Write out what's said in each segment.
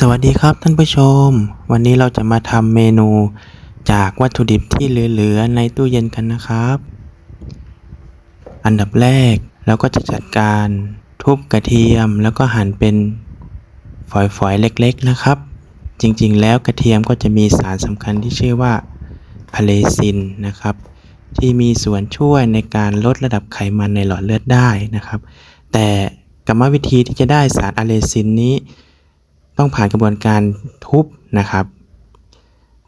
สวัสดีครับท่านผู้ชม วันนี้เราจะมาทำเมนูจากวัตถุดิบที่เหลือๆในตู้เย็นกันนะครับ อันดับแรกเราก็จะจัดการ ทุบกระเทียมแล้วก็หั่นเป็นฝอยๆเล็กๆนะครับ จริงๆ แล้วกระเทียมก็จะมีสารสำคัญที่ชื่อว่าอะเลซินนะครับ ที่มีส่วนช่วยในการลดระดับไขมันในหลอดเลือดได้นะครับ แต่กรรมวิธีที่จะได้สารอะเลซินนี้ ต้องผ่านกระบวนการทุบนะครับ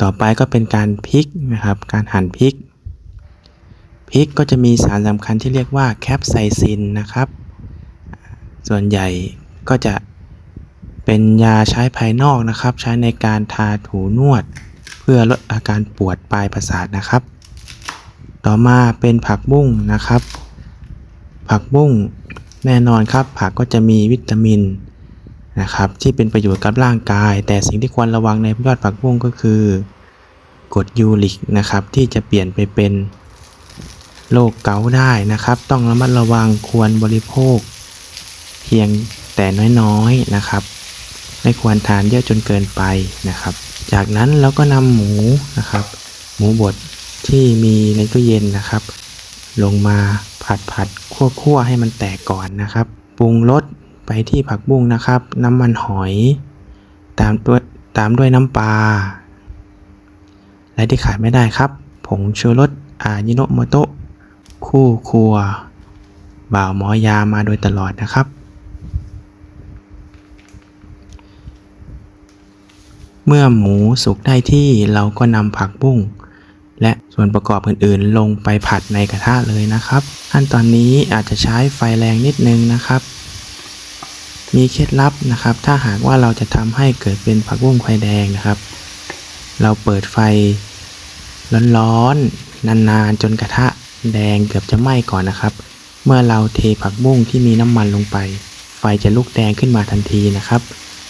ต่อไปก็เป็นการพลิกนะครับ การหั่นพริกพริกก็จะมีสารสำคัญที่เรียกว่าแคปไซซินนะครับ ส่วนใหญ่ก็จะเป็นยาใช้ภายนอกนะครับ ใช้ในการทาถูนวด เพื่อลดอาการปวดปลายประสาทนะครับ ต่อมาเป็นผักบุ้งนะครับ ผักบุ้งแน่นอนครับ ผักก็จะมีวิตามินนะครับที่เป็นประโยชน์กับร่างกาย แต่สิ่งที่ควรระวังในยอดผักบุ้งก็คือกรดยูริกนะครับที่จะเปลี่ยนไปเป็นโรคเกาต์ได้นะครับ ต้องระมัดระวังควรบริโภค เพียงแต่น้อยๆนะครับ ไม่ควรทานเยอะจนเกินไปนะครับ จากนั้นเราก็นำหมูนะครับ หมูบดที่มีในตู้เย็นนะครับ ลงมาผัดผัดคั่วคั่วให้มันแตกก่อนนะครับ ปรุงรสไปที่ผักบุ้งนะครับ น้ำมันหอย ตามด้วยตามด้วยน้ำปลาและที่ขาดไม่ได้ครับ ผงชูรสอายิโนโมโตะคู่ครัว บ่าวหมอยามาโดยตลอดนะครับ เมื่อหมูสุกได้ที่เราก็นำผักบุ้งและส่วนประกอบอื่นๆ ลงไปผัดในกระทะเลยนะครับ ขั้นตอนนี้อาจจะใช้ไฟแรงนิดนึงนะครับ มีเคล็ดลับนะครับ ถ้าหากว่าเราจะทำให้เกิดเป็นผักบุ้งไฟแดงนะครับ เราเปิดไฟร้อนๆนานๆ จนกระทะแดงเกือบจะไหม้ก่อนนะครับ เมื่อเราเทผักบุ้งที่มีน้ำมันลงไป ไฟจะลุกแดงขึ้นมาทันทีนะครับ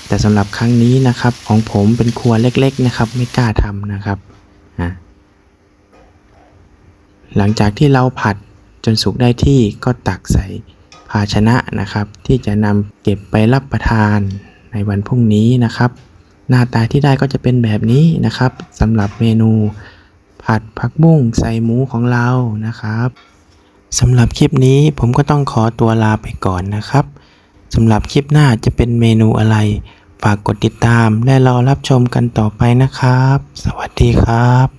แต่สำหรับครั้งนี้นะครับของผมเป็นครัวเล็กๆนะครับ ไม่กล้าทำนะครับหลังจากที่เราผัดจนสุกได้ที่ก็ตักใส่ภาชนะนะครับ ที่จะนำเก็บไปรับประทานในวันพรุ่งนี้นะครับ หน้าตาที่ได้ก็จะเป็นแบบนี้นะครับสำหรับเมนูผัดผักบุ้งใส่หมูของเรานะครับสำหรับคลิปนี้ผมก็ต้องขอตัวลาไปก่อนนะครับสำหรับคลิปหน้าจะเป็นเมนูอะไร ฝากกดติดตามและรอรับชมกันต่อไปนะครับ สวัสดีครับ